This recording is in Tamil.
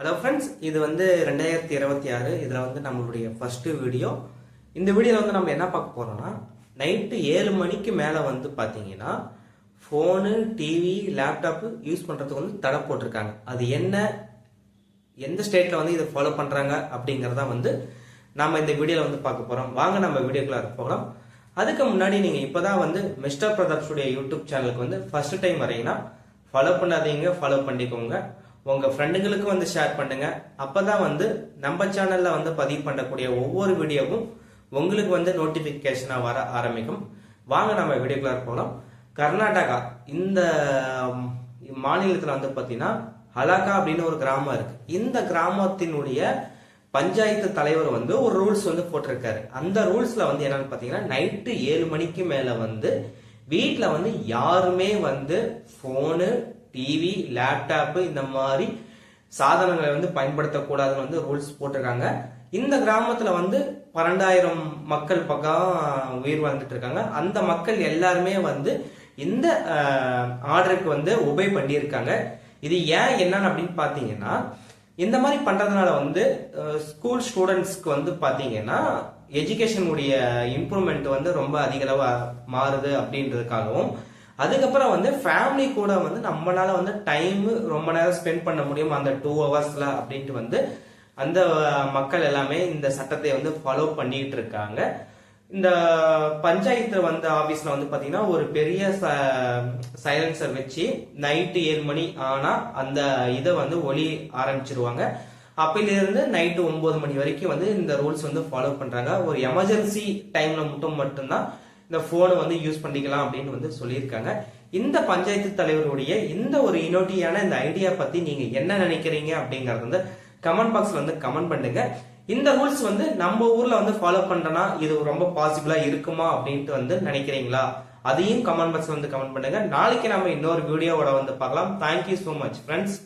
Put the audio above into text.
ஹலோ ஃப்ரெண்ட்ஸ் இது வந்து ரெண்டாயிரத்தி இருபத்தி ஆறு. இதில் வந்து நம்மளுடைய ஃபஸ்ட்டு வீடியோ இந்த வீடியோவில் வந்து நம்ம என்ன பார்க்க போகிறோம்னா நைட்டு ஏழு மணிக்கு மேலே வந்து பார்த்தீங்கன்னா ஃபோனு டிவி லேப்டாப்பு யூஸ் பண்ணுறதுக்கு வந்து தடை போட்டிருக்காங்க. அது என்ன எந்த ஸ்டேட்டில் வந்து இதை ஃபாலோ பண்ணுறாங்க அப்படிங்கிறத வந்து நாம் இந்த வீடியோவில் வந்து பார்க்க போகிறோம் வாங்க நம்ம வீடியோக்குள்ள போகலாம். அதுக்கு முன்னாடி நீங்கள் இப்போ தான் வந்து மிஸ்டர் பிரதாப்ஸுடைய யூடியூப் சேனலுக்கு வந்து ஃபர்ஸ்ட் டைம் வரீங்கன்னா ஃபாலோ பண்ணாதீங்க ஃபாலோ பண்ணிக்கோங்க. உங்கள் ஃப்ரெண்டுங்களுக்கும் வந்து ஷேர் பண்ணுங்க. அப்போ தான் வந்து நம்ம சேனலில் வந்து பதிவு பண்ணக்கூடிய ஒவ்வொரு வீடியோவும் உங்களுக்கு வந்து நோட்டிஃபிகேஷனாக வர ஆரம்பிக்கும். வாங்க நம்ம வீடியோக்குள்ள போகலாம் கர்நாடகா இந்த மாநிலத்தில் வந்து பார்த்தீங்கன்னா ஹலாக்கா அப்படின்னு ஒரு கிராமம் இருக்கு. இந்த கிராமத்தினுடைய பஞ்சாயத்து தலைவர் வந்து ஒரு ரூல்ஸ் வந்து போட்டிருக்காரு. அந்த ரூல்ஸ்ல வந்து என்னன்னு பாத்தீங்கன்னா நைட்டு ஏழு மணிக்கு மேல வந்து வீட்டில் வந்து யாருமே வந்து போனு டிவி லேப்டாப்பு இந்த மாதிரி சாதனங்களை வந்து பயன்படுத்தக்கூடாதுன்னு வந்து ரூல்ஸ் போட்டிருக்காங்க. இந்த கிராமத்தில் வந்து பன்னெண்டாயிரம் மக்கள் பக்கம் உயிர் வாழ்ந்துட்டு இருக்காங்க. அந்த மக்கள் எல்லாருமே வந்து இந்த ஆர்டருக்கு வந்து உபை பண்ணியிருக்காங்க. இது ஏன் என்னன்னு அப்படின்னு பார்த்தீங்கன்னா இந்த மாதிரி பண்ணுறதுனால வந்து ஸ்கூல் ஸ்டூடெண்ட்ஸ்க்கு வந்து பார்த்தீங்கன்னா எஜுகேஷனுடைய இம்ப்ரூவ்மெண்ட் வந்து ரொம்ப அதிகளவாக மாறுது அப்படின்றதுக்காகவும் அதுக்கப்புறம் வந்து ஃபேமிலி கூட வந்து நம்மளால வந்து டைம் ரொம்ப நேரம் ஸ்பெண்ட் பண்ண முடியும் அந்த டூ ஹவர்ஸ்ல அப்படின்ட்டு வந்து அந்த மக்கள் எல்லாமே இந்த சட்டத்தை வந்து ஃபாலோ பண்ணிட்டு இருக்காங்க. இந்த பஞ்சாயத்து வந்த ஆபீஸ்ல வந்து பாத்தீங்கன்னா ஒரு பெரிய சைலன்சர் வச்சு நைட்டு ஏழு மணி ஆனா அந்த இதை வந்து ஒளி ஆரம்பிச்சிருவாங்க. அப்பிலிருந்து நைட்டு ஒன்பது மணி வரைக்கும் வந்து இந்த ரூல்ஸ் வந்து ஃபாலோ பண்றாங்க. ஒரு எமர்ஜென்சி டைம்ல மட்டும் மட்டும்தான் இந்த போனை வந்து யூஸ் பண்ணிக்கலாம் அப்படின்னு வந்து சொல்லியிருக்காங்க. இந்த பஞ்சாயத்து தலைவருடைய இந்த ஒரு இனோட்டியான இந்த ஐடியா பத்தி நீங்க என்ன நினைக்கிறீங்க அப்படிங்கறது வந்து கமெண்ட் பாக்ஸ்ல வந்து கமெண்ட் பண்ணுங்க. இந்த ரூல்ஸ் வந்து நம்ம ஊர்ல வந்து ஃபாலோ பண்றனா இது ரொம்ப பாசிபிளா இருக்குமா அப்படின்ட்டு வந்து நினைக்கிறீங்களா? அதையும் கமெண்ட் பாக்ஸ் வந்து கமெண்ட் பண்ணுங்க. நாளைக்கு நம்ம இன்னொரு வீடியோவோட வந்து பார்க்கலாம். Thank you so much friends